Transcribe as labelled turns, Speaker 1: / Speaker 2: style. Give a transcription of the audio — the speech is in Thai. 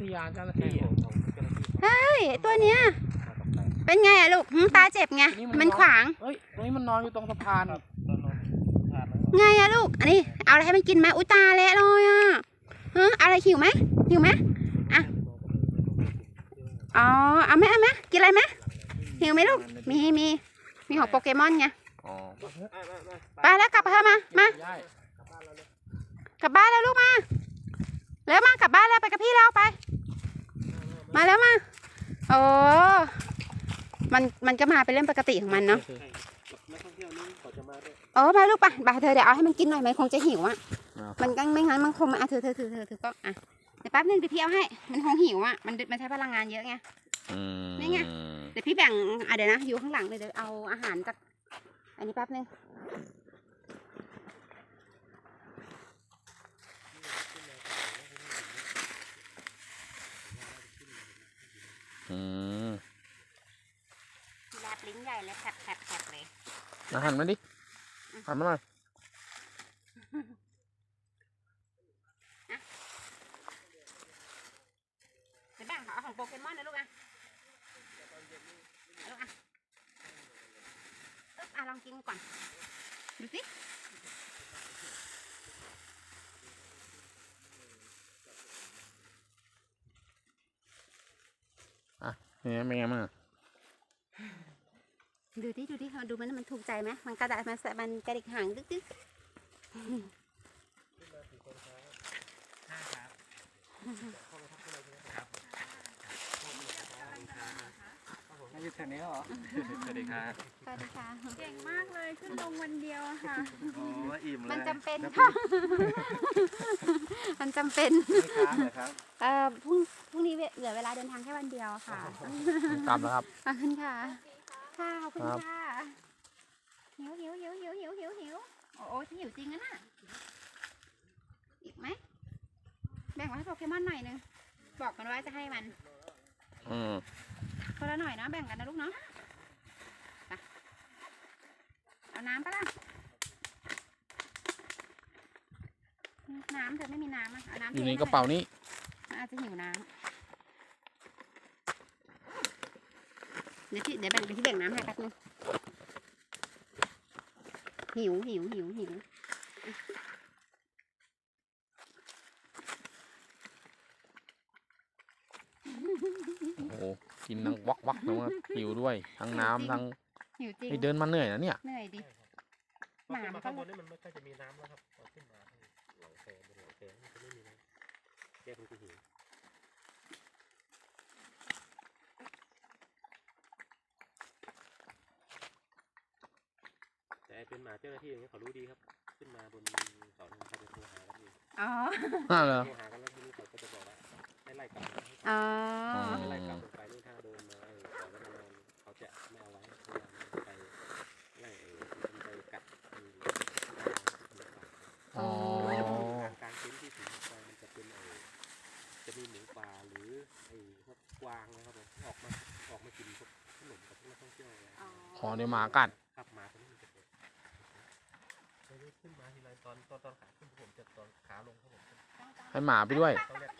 Speaker 1: ทยาเจ้าหน้าที่อะ
Speaker 2: เฮ้ยไอ้ตัวเนี้ยเป็นไงอะลูกหึตาเจ็บไงมันขวาง
Speaker 1: เฮ้ยตรงนี้มันนอนอยู่ตรงสะพานอะ
Speaker 2: ไงอะลูก อันนี้ เอาอะไรให้มันกินไหมอุยตาเละเลยอะฮะเอาอะไรหิวไหมหิวไหมอะ อ๋อ เอาไหมเอาไหมกินอะไรไหมหิวไหมลูก มีมี มีของโปเกมอนไง
Speaker 1: อ๋อ
Speaker 2: ไปแล้วกลับไปเถอะมา มา
Speaker 1: ได้
Speaker 2: กลับบ้านแล้วลูกมา แล้วมากลับบ้านแล้วไปกับพี่เราไป มาแล้วมาโอ้มันมันก็มาเป็นเรื่องปกติของมันเนาะ
Speaker 3: นักท่องเที่ยวนี่เขาจะมาด้วย
Speaker 2: โอ้มาลูกไปบาเธอเดี๋ยวเอาให้มันกินหน่อยมันคงจะหิวอะ
Speaker 1: อ่า
Speaker 2: มันก็ไม่งั้นมันคงมาอะเธอเธอเธอเธอถือก็อะเดี๋ยวแป๊บนึงเดี๋ยวพี่เอาให้มันคงหิวอะมันมันใช้พลังงานเยอะไง
Speaker 1: อืม
Speaker 2: นี่ไงเดี๋ยวพี่แบ่งอะเดี๋ยวนะอยู่ข้างหลังเลยเดี๋ยวเอาอาหารจากอันนี้แป๊บนึง
Speaker 1: อืม
Speaker 2: แลบลิ้นใหญ่เลยแผลบแผลบแผลบเลย
Speaker 1: อาหันมาดิหันมาหน่อย
Speaker 2: เดี๋ยวแบ่งเอาของโปเกมอนนะลูกอะเอาลูกอะอึ๊บอะลองกินก่อน ดูสิ
Speaker 1: นี่เป็นไงบ้างอะ
Speaker 2: ดูดิดูดิเอาดูมันมันถูกใจไหมมันกระดาษมันมันกระดิกหางดึกดึก
Speaker 3: ไม่ใช่แถวนี้หรอ สวัสดีครับ
Speaker 2: สวัสดีค่ะ
Speaker 4: เก่งมากเลยขึ้นลงวันเดียวอะค่ะ
Speaker 3: โอ้อิ่มเลย
Speaker 2: มันจำเป็นค่ะ มันจำเป็น
Speaker 3: ไม่ค้างเหรอครับ
Speaker 2: เอ่อพรุ่งพรุ่งนี้เหลือเวลาเดินทางแค่วันเดียวอะค่ะ
Speaker 1: กลับแล้วครับ
Speaker 2: ขอบคุณค่ะ ค่ะ ขอบคุณ
Speaker 1: ครับ
Speaker 2: ค่ะ หิวหิวหิวหิวหิวหิวหิวโอ้โหหิวจริงนะน่ะ อีกไหม แบ่งไว้ให้โปเกมอนหน่อยนึง บอกมันว่าจะให้มัน
Speaker 1: อืม
Speaker 2: คนละหน่อยเนาะแบ่งกันนะลูกเนาะไปเอาน้ำปะล่ะน้ำเธอไม่มีน้ำอะเอาน้ำ
Speaker 1: อยู่
Speaker 2: ท
Speaker 1: ใน
Speaker 2: ให้
Speaker 1: กระเป๋านี้
Speaker 2: มันอาจจะหิวน้ำเดี๋ยวที่เดี๋ยวแบ่งไปที่แบ่งน้ำให้แป๊บนึงหิวหิวหิวหิว
Speaker 1: โอ้โห กินทั้งวักวักเลยว่าหิวด้วยทั้งน้ำทั้ง
Speaker 2: หิวจริง
Speaker 1: ไอ้เดินมาเหนื่อยนะเนี่ย
Speaker 2: เหนื่อยดิ
Speaker 3: พอขึ้น
Speaker 2: หมามั
Speaker 3: มาน
Speaker 2: ก็
Speaker 3: ข้างบนนี่มันไม่ค่อยจะมีน้ำแล้วครับพอขึ้นมาหลังแพบนหลังแพมันจะไม่มีน้ำแกคงจะหิวแต่ไอ้เป็นหมาเจ้าหน้าที่อย่างเงี้ยเขารู้ดีครับ ขึ้นมาบนเขาเนี่ยเขาจะโทรหากันเอง
Speaker 2: อ๋อ
Speaker 1: น่าเหรอ
Speaker 3: โทรหากันแล้วทีนี้เขาก็จะบอกว่าให้ไล่กลับนะให้
Speaker 2: อ๋อ
Speaker 3: ให้ไล่กลับลงไปนี่ถ้าโดนมาเออปล่อยไว้นานๆเขาจะไม่เอาไว้เพราะว่ามันไปไล่เออมันไปกัดเออหมูป่า
Speaker 1: อ๋อ
Speaker 3: กลางเต็นท์ที่สูงไปมันจะเป็นเออจะมีหมูป่าหรือไอ้พ วกกวางนะครับผมที่ออกมาออกมากินพวกขนมกับพวกนักท่องเที่ยวอะไร
Speaker 2: อ๋อ
Speaker 1: ขอในหมากัด
Speaker 3: ขับมาตรงนี้มันจะเป็นไม่ได้ขึ้นมาทีไรตอนตอนตอนขาขึ้นผมจะตอนขาลงครับผม
Speaker 1: ให้หมาไปด้วย
Speaker 3: ต้องเรียก